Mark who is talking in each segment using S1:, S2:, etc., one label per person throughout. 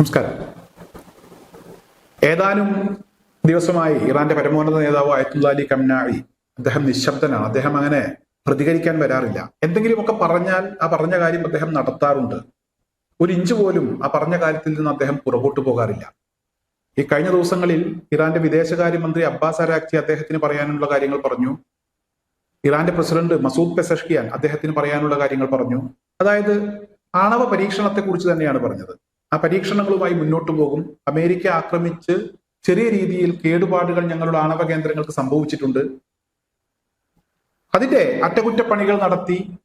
S1: നമസ്കാരം. ഏതാനും ദിവസമായി ഇറാന്റെ പരമോന്നത നേതാവ് അയത്തുള്ള അലി കംനാഴി അദ്ദേഹം നിശബ്ദനാണ്. അദ്ദേഹം അങ്ങനെ പ്രതികരിക്കാൻ വരാറില്ല. എന്തെങ്കിലുമൊക്കെ പറഞ്ഞാൽ ആ പറഞ്ഞ കാര്യം അദ്ദേഹം നടത്താറുണ്ട്. ഒരു ഇഞ്ച് പോലും ആ പറഞ്ഞ കാര്യത്തിൽ നിന്ന് അദ്ദേഹം പുറകോട്ട് പോകാറില്ല. ഈ കഴിഞ്ഞ ദിവസങ്ങളിൽ ഇറാന്റെ വിദേശകാര്യമന്ത്രി അബ്ബാസ് അരാഖ്തി അദ്ദേഹത്തിന് പറയാനുള്ള കാര്യങ്ങൾ പറഞ്ഞു. ഇറാന്റെ പ്രസിഡന്റ് മസൂദ് പെസഷ്കിയാൻ അദ്ദേഹത്തിന് പറയാനുള്ള കാര്യങ്ങൾ പറഞ്ഞു. അതായത് ആണവ പരീക്ഷണത്തെ കുറിച്ച് തന്നെയാണ് പറഞ്ഞത്. ആ പരീക്ഷണങ്ങളുമായി മുന്നോട്ട് പോകും. അമേരിക്ക ആക്രമിച്ച് ചെറിയ രീതിയിൽ കേടുപാടുകൾ ഞങ്ങളുടെ ആണവ കേന്ദ്രങ്ങൾക്ക് സംഭവിച്ചിട്ടുണ്ട്. അതിന്റെ അറ്റകുറ്റപ്പണികൾ നടത്തി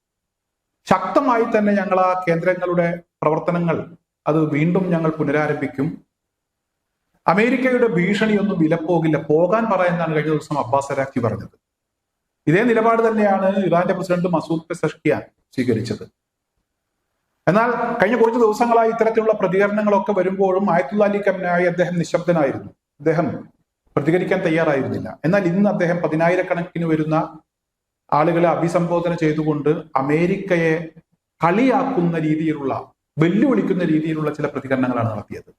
S1: ശക്തമായി തന്നെ ഞങ്ങൾ ആ കേന്ദ്രങ്ങളുടെ പ്രവർത്തനങ്ങൾ അത് വീണ്ടും ഞങ്ങൾ പുനരാരംഭിക്കും. അമേരിക്കയുടെ ഭീഷണിയൊന്നും വിലപ്പോകില്ല. പോകാൻ പറയുന്നതാണ് കഴിഞ്ഞ ദിവസം അബ്ബാസ് അരാഖി പറഞ്ഞത്. ഇതേ നിലപാട് തന്നെയാണ് ഇറാന്റെ പ്രസിഡന്റ് മസൂദ് പെസഷ്കിയാൻ സ്വീകരിച്ചത്. എന്നാൽ കഴിഞ്ഞ കുറച്ച് ദിവസങ്ങളായി ഇത്തരത്തിലുള്ള പ്രതികരണങ്ങളൊക്കെ വരുമ്പോഴും ആയത്തുള്ള അലി അദ്ദേഹം നിശബ്ദനായിരുന്നു. അദ്ദേഹം പ്രതികരിക്കാൻ തയ്യാറായിരുന്നില്ല. എന്നാൽ ഇന്ന് അദ്ദേഹം പതിനായിരക്കണക്കിന് വരുന്ന ആളുകളെ അഭിസംബോധന ചെയ്തുകൊണ്ട് അമേരിക്കയെ കളിയാക്കുന്ന രീതിയിലുള്ള വെല്ലുവിളിക്കുന്ന രീതിയിലുള്ള ചില പ്രതികരണങ്ങളാണ് നടത്തിയത്.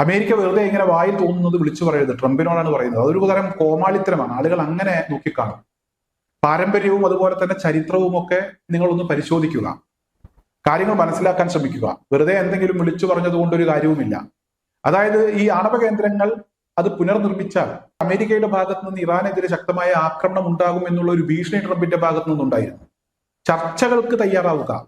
S1: അമേരിക്ക വെറുതെ ഇങ്ങനെ വായിൽ തോന്നുന്നത് വിളിച്ചു പറയരുത്. ട്രംപിനോടാണ് പറയുന്നത്. അതൊരു തരം കോമാളിത്തരമാണ്. ആളുകൾ അങ്ങനെ നോക്കിക്കാണും. പാരമ്പര്യവും അതുപോലെ തന്നെ ചരിത്രവും ഒക്കെ നിങ്ങളൊന്ന് പരിശോധിക്കുക. കാര്യങ്ങൾ മനസ്സിലാക്കാൻ ശ്രമിക്കുക. വെറുതെ എന്തെങ്കിലും വിളിച്ചു പറഞ്ഞതുകൊണ്ട് ഒരു കാര്യവുമില്ല. അതായത് ഈ ആണവ കേന്ദ്രങ്ങൾ അത് പുനർനിർമ്മിച്ചാൽ അമേരിക്കയുടെ ഭാഗത്ത് നിന്ന് ഇറാനെതിരെ ശക്തമായ ആക്രമണം ഉണ്ടാകും എന്നുള്ള ഒരു ഭീഷണി ട്രംപിന്റെ ഭാഗത്തു നിന്നുണ്ടായിരുന്നു. ചർച്ചകൾക്ക് തയ്യാറാവുക.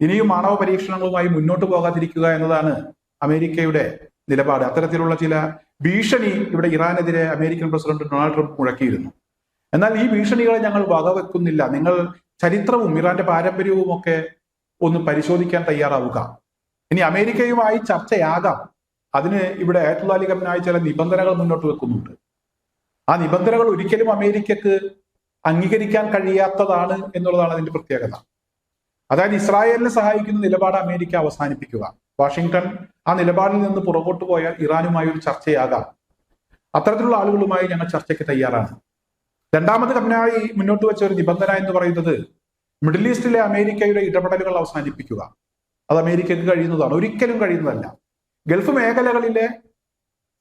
S1: ഇനിയും ആണവ പരീക്ഷണങ്ങളുമായി മുന്നോട്ട് പോകാതിരിക്കുക എന്നതാണ് അമേരിക്കയുടെ നിലപാട്. അത്തരത്തിലുള്ള ചില ഭീഷണി ഇവിടെ ഇറാനെതിരെ അമേരിക്കൻ പ്രസിഡന്റ് ഡൊണാൾഡ് ട്രംപ് മുഴക്കിയിരുന്നു. എന്നാൽ ഈ ഭീഷണികളെ ഞങ്ങൾ വകവെക്കുന്നില്ല. നിങ്ങൾ ചരിത്രവും ഇറാന്റെ പാരമ്പര്യവും ഒക്കെ ഒന്ന് പരിശോധിക്കാൻ തയ്യാറാവുക. ഇനി അമേരിക്കയുമായി ചർച്ചയാകാം. അതിന് ഇവിടെ ആയത്തുള്ള അലി ചില നിബന്ധനകൾ മുന്നോട്ട് വെക്കുന്നുണ്ട്. ആ നിബന്ധനകൾ ഒരിക്കലും അമേരിക്കക്ക് അംഗീകരിക്കാൻ കഴിയാത്തതാണ് എന്നുള്ളതാണ് അതിന്റെ പ്രത്യേകത. അതായത് ഇസ്രായേലിനെ സഹായിക്കുന്ന നിലപാട് അമേരിക്ക അവസാനിപ്പിക്കുക. വാഷിങ്ടൺ ആ നിലപാടിൽ നിന്ന് പുറകോട്ട് പോയാൽ ഇറാനുമായി ഒരു ചർച്ചയാകാം. അത്തരത്തിലുള്ള ആളുകളുമായി ഞങ്ങൾ ചർച്ചയ്ക്ക് തയ്യാറാണ്. രണ്ടാമത് കമ്നായി മുന്നോട്ട് വെച്ച ഒരു നിബന്ധന എന്ന് പറയുന്നത് മിഡിൽ ഈസ്റ്റിലെ അമേരിക്കയുടെ ഇടപെടലുകൾ അവസാനിപ്പിക്കുക. അത് അമേരിക്കയ്ക്ക് കഴിയുന്നതാണ്. ഒരിക്കലും കഴിയുന്നതല്ല. ഗൾഫ് മേഖലകളിലെ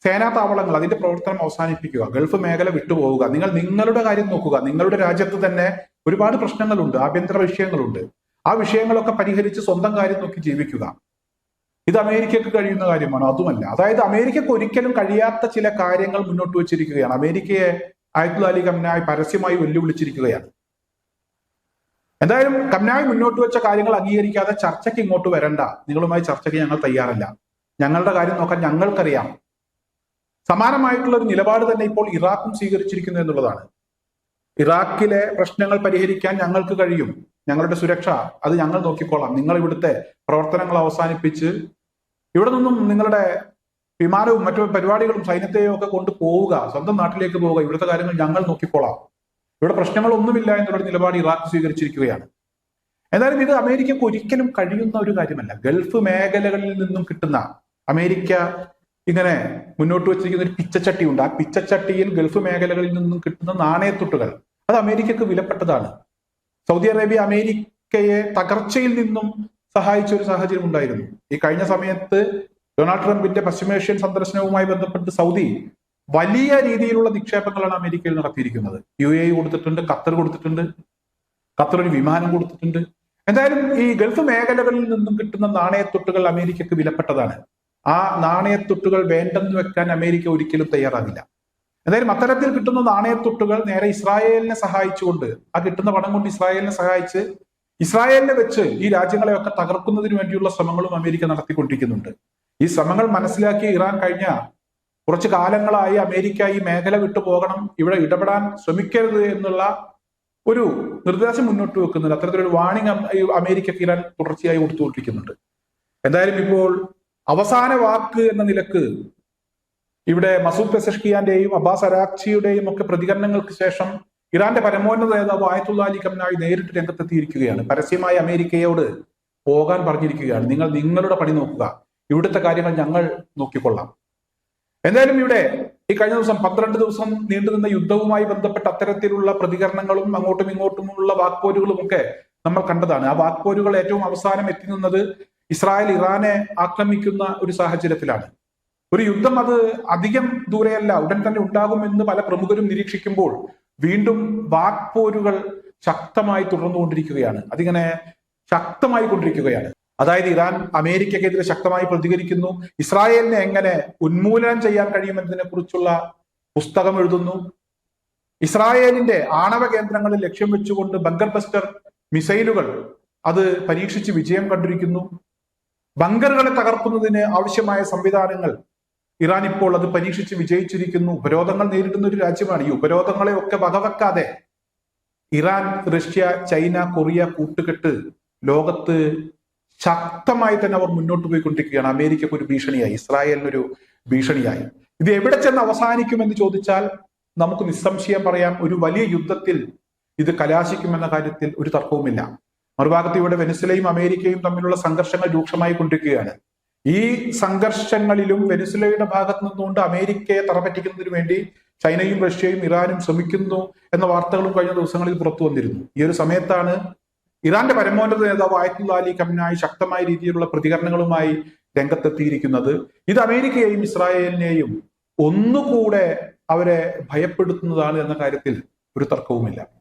S1: സേനാ താവളങ്ങൾ അതിന്റെ പ്രവർത്തനം അവസാനിപ്പിക്കുക. ഗൾഫ് മേഖല വിട്ടുപോവുക. നിങ്ങൾ നിങ്ങളുടെ കാര്യം നോക്കുക. നിങ്ങളുടെ രാജ്യത്ത് തന്നെ ഒരുപാട് പ്രശ്നങ്ങളുണ്ട്. ആഭ്യന്തര വിഷയങ്ങളുണ്ട്. ആ വിഷയങ്ങളൊക്കെ പരിഹരിച്ച് സ്വന്തം കാര്യം നോക്കി ജീവിക്കുക. ഇത് അമേരിക്കയ്ക്ക് കഴിയുന്ന കാര്യമാണ്. അതുമല്ല അതായത് അമേരിക്കക്ക് ഒരിക്കലും കഴിയാത്ത ചില കാര്യങ്ങൾ മുന്നോട്ട് വെച്ചിരിക്കുകയാണ്. അമേരിക്കയെ ആയത്തുൽ അലി പരസ്യമായി വെല്ലുവിളിച്ചിരിക്കുകയാണ്. എന്തായാലും കംനായി മുന്നോട്ട് വെച്ച കാര്യങ്ങൾ അംഗീകരിക്കാതെ ചർച്ചയ്ക്ക് ഇങ്ങോട്ട് വരണ്ട. നിങ്ങളുമായി ചർച്ചയ്ക്ക് ഞങ്ങൾ തയ്യാറല്ല. ഞങ്ങളുടെ കാര്യം നോക്കാൻ ഞങ്ങൾക്കറിയാം. സമാനമായിട്ടുള്ള ഒരു നിലപാട് തന്നെ ഇപ്പോൾ ഇറാഖും സ്വീകരിച്ചിരിക്കുന്നു എന്നുള്ളതാണ്. ഇറാഖിലെ പ്രശ്നങ്ങൾ പരിഹരിക്കാൻ ഞങ്ങൾക്ക് കഴിയും. ഞങ്ങളുടെ സുരക്ഷ അത് ഞങ്ങൾ നോക്കിക്കോളാം. നിങ്ങൾ ഇവിടുത്തെ പ്രവർത്തനങ്ങൾ അവസാനിപ്പിച്ച് ഇവിടെ നിന്നും നിങ്ങളുടെ വിമാനവും മറ്റു പരിപാടികളും സൈന്യത്തെയും ഒക്കെ കൊണ്ട് പോവുക. സ്വന്തം നാട്ടിലേക്ക് പോവുക. ഇവിടുത്തെ കാര്യങ്ങൾ ഞങ്ങൾ നോക്കിക്കോളാം. ഇവിടെ പ്രശ്നങ്ങളൊന്നുമില്ല എന്നുള്ള നിലപാട് ഇറാഖ് സ്വീകരിച്ചിരിക്കുകയാണ്. എന്തായാലും ഇത് അമേരിക്കക്ക് ഒരിക്കലും കഴിയുന്ന ഒരു കാര്യമല്ല. ഗൾഫ് മേഖലകളിൽ നിന്നും കിട്ടുന്ന അമേരിക്ക ഇങ്ങനെ മുന്നോട്ട് വെച്ചിരിക്കുന്ന ഒരു പിച്ചച്ചട്ടി ഉണ്ട്. ആ പിച്ചച്ചട്ടിയിൽ ഗൾഫ് മേഖലകളിൽ നിന്നും കിട്ടുന്ന നാണയത്തുട്ടുകൾ അത് അമേരിക്കക്ക് വിലപ്പെട്ടതാണ്. സൗദി അറേബ്യ അമേരിക്കയെ തകർച്ചയിൽ നിന്നും സഹായിച്ച ഒരു സാഹചര്യം ഉണ്ടായിരുന്നു. ഈ കഴിഞ്ഞ സമയത്ത് ഡൊണാൾഡ് ട്രംപിന്റെ പശ്ചിമേഷ്യൻ സന്ദർശനവുമായി ബന്ധപ്പെട്ട് സൗദി വലിയ രീതിയിലുള്ള നിക്ഷേപങ്ങളാണ് അമേരിക്കയിൽ നടത്തിയിരിക്കുന്നത്. യു എ കൊടുത്തിട്ടുണ്ട് ഖത്തർ കൊടുത്തിട്ടുണ്ട് ഖത്തർ ഒരു വിമാനം കൊടുത്തിട്ടുണ്ട്. എന്തായാലും ഈ ഗൾഫ് മേഖലകളിൽ നിന്നും കിട്ടുന്ന നാണയത്തൊട്ടുകൾ അമേരിക്കക്ക് വിലപ്പെട്ടതാണ്. ആ നാണയത്തൊട്ടുകൾ വേണ്ടെന്ന് വെക്കാൻ അമേരിക്ക ഒരിക്കലും തയ്യാറാകില്ല. എന്തായാലും അത്തരത്തിൽ കിട്ടുന്ന നാണയത്തൊട്ടുകൾ നേരെ ഇസ്രായേലിനെ സഹായിച്ചുകൊണ്ട് ആ കിട്ടുന്ന പണം കൊണ്ട് ഇസ്രായേലിനെ സഹായിച്ച് ഇസ്രായേലിനെ വെച്ച് ഈ രാജ്യങ്ങളെയൊക്കെ തകർക്കുന്നതിന് വേണ്ടിയുള്ള ശ്രമങ്ങളും അമേരിക്ക നടത്തിക്കൊണ്ടിരിക്കുന്നുണ്ട്. ഈ ശ്രമങ്ങൾ മനസ്സിലാക്കി ഇറാൻ കഴിഞ്ഞ കുറച്ച് കാലങ്ങളായി അമേരിക്ക ഈ മേഖല വിട്ടു പോകണം. ഇവിടെ ഇടപെടാൻ ശ്രമിക്കരുത് എന്നുള്ള ഒരു നിർദ്ദേശം മുന്നോട്ട് വെക്കുന്നുണ്ട്. അത്തരത്തിലൊരു വാണിംഗ് അമേരിക്ക ഇറാൻ തുടർച്ചയായി കൊടുത്തുകൊണ്ടിരിക്കുന്നുണ്ട് എന്തായാലും ഇപ്പോൾ അവസാന വാക്ക് എന്ന നിലയ്ക്ക് ഇവിടെ മസൂദ് പെസഷ്കിയാന്റെയും അബ്ബാസ് അരാക്ചിയുടെയും ഒക്കെ പ്രതികരണങ്ങൾക്ക് ശേഷം ഇറാന്റെ പരമോന്നത നേതാവ് ആയത്തുള്ള അലി കമനായി നേരിട്ട് രംഗത്തെത്തിയിരിക്കുകയാണ്. പരസ്യമായി അമേരിക്കയോട് പോകാൻ പറഞ്ഞിരിക്കുകയാണ്. നിങ്ങൾ നിങ്ങളുടെ പണി നോക്കുക. ഇവിടുത്തെ കാര്യങ്ങൾ ഞങ്ങൾ നോക്കിക്കൊള്ളാം. എന്തായാലും ഇവിടെ ഈ കഴിഞ്ഞ ദിവസം പന്ത്രണ്ട് ദിവസം നീണ്ടുനിന്ന യുദ്ധവുമായി ബന്ധപ്പെട്ട അത്തരത്തിലുള്ള പ്രതികരണങ്ങളും അങ്ങോട്ടും ഇങ്ങോട്ടുമുള്ള വാക്പോരുകളും ഒക്കെ നമ്മൾ കണ്ടതാണ്. ആ വാക്പോരുകൾ ഏറ്റവും അവസാനം എത്തി നിന്നത് ഇസ്രായേൽ ഇറാനെ ആക്രമിക്കുന്ന ഒരു സാഹചര്യത്തിലാണ്. ഒരു യുദ്ധം അത് അധികം ദൂരെയല്ല ഉടൻ തന്നെ ഉണ്ടാകുമെന്ന് പല പ്രമുഖരും നിരീക്ഷിക്കുമ്പോൾ വീണ്ടും വാക്പോരുകൾ ശക്തമായി തുടർന്നുകൊണ്ടിരിക്കുകയാണ്. അതിങ്ങനെ ശക്തമായി കൊണ്ടിരിക്കുകയാണ്. അതായത് ഇറാൻ അമേരിക്കക്കെതിരെ ശക്തമായി പ്രതികരിക്കുന്നു. ഇസ്രായേലിനെ എങ്ങനെ ഉന്മൂലനം ചെയ്യാൻ കഴിയുമെന്നതിനെ കുറിച്ചുള്ള പുസ്തകം എഴുതുന്നു. ഇസ്രായേലിന്റെ ആണവ കേന്ദ്രങ്ങളിൽ ലക്ഷ്യം വെച്ചുകൊണ്ട് ബങ്കർ ബസ്റ്റർ മിസൈലുകൾ അത് പരീക്ഷിച്ച് വിജയം കണ്ടിരിക്കുന്നു. ബങ്കറുകളെ തകർക്കുന്നതിന് ആവശ്യമായ സംവിധാനങ്ങൾ ഇറാൻ ഇപ്പോൾ അത് പരീക്ഷിച്ച് വിജയിച്ചിരിക്കുന്നു. ഉപരോധങ്ങൾ നേരിടുന്ന ഒരു രാജ്യമാണ്. ഈ ഉപരോധങ്ങളെ ഒക്കെ വകവെക്കാതെ ഇറാൻ റഷ്യ ചൈന കൊറിയ കൂട്ടുകെട്ട് ലോകത്ത് ശക്തമായി തന്നെ അവർ മുന്നോട്ട് പോയിക്കൊണ്ടിരിക്കുകയാണ്. അമേരിക്കക്ക് ഒരു ഭീഷണിയായി ഇസ്രായേലിനൊരു ഭീഷണിയായി. ഇത് എവിടെ ചെന്ന് അവസാനിക്കുമെന്ന് ചോദിച്ചാൽ നമുക്ക് നിസ്സംശയം പറയാം ഒരു വലിയ യുദ്ധത്തിൽ ഇത് കലാശിക്കുമെന്ന കാര്യത്തിൽ ഒരു തർക്കവുമില്ല. മറുഭാഗത്ത് ഇവിടെ വെനിസുലയും അമേരിക്കയും തമ്മിലുള്ള സംഘർഷങ്ങൾ രൂക്ഷമായി കൊണ്ടിരിക്കുകയാണ്. ഈ സംഘർഷങ്ങളിലും വെനിസുലയുടെ ഭാഗത്ത് നിന്നുകൊണ്ട് അമേരിക്കയെ തറപറ്റിക്കുന്നതിന് വേണ്ടി ചൈനയും റഷ്യയും ഇറാനും ശ്രമിക്കുന്നു എന്ന വാർത്തകളും കഴിഞ്ഞ ദിവസങ്ങളിൽ പുറത്തു വന്നിരുന്നു. ഈ ഒരു സമയത്താണ് ഇറാന്റെ പരമോന്നത നേതാവ് ആയത്തുള്ള അലി ഖമിനായി ശക്തമായ രീതിയിലുള്ള പ്രതികരണങ്ങളുമായി രംഗത്തെത്തിയിരിക്കുന്നത് ഇത് അമേരിക്കയെയും ഇസ്രായേലിനെയും ഒന്നുകൂടെ അവരെ ഭയപ്പെടുത്തുന്നതാണ് എന്ന കാര്യത്തിൽ ഒരു തർക്കവുമില്ല.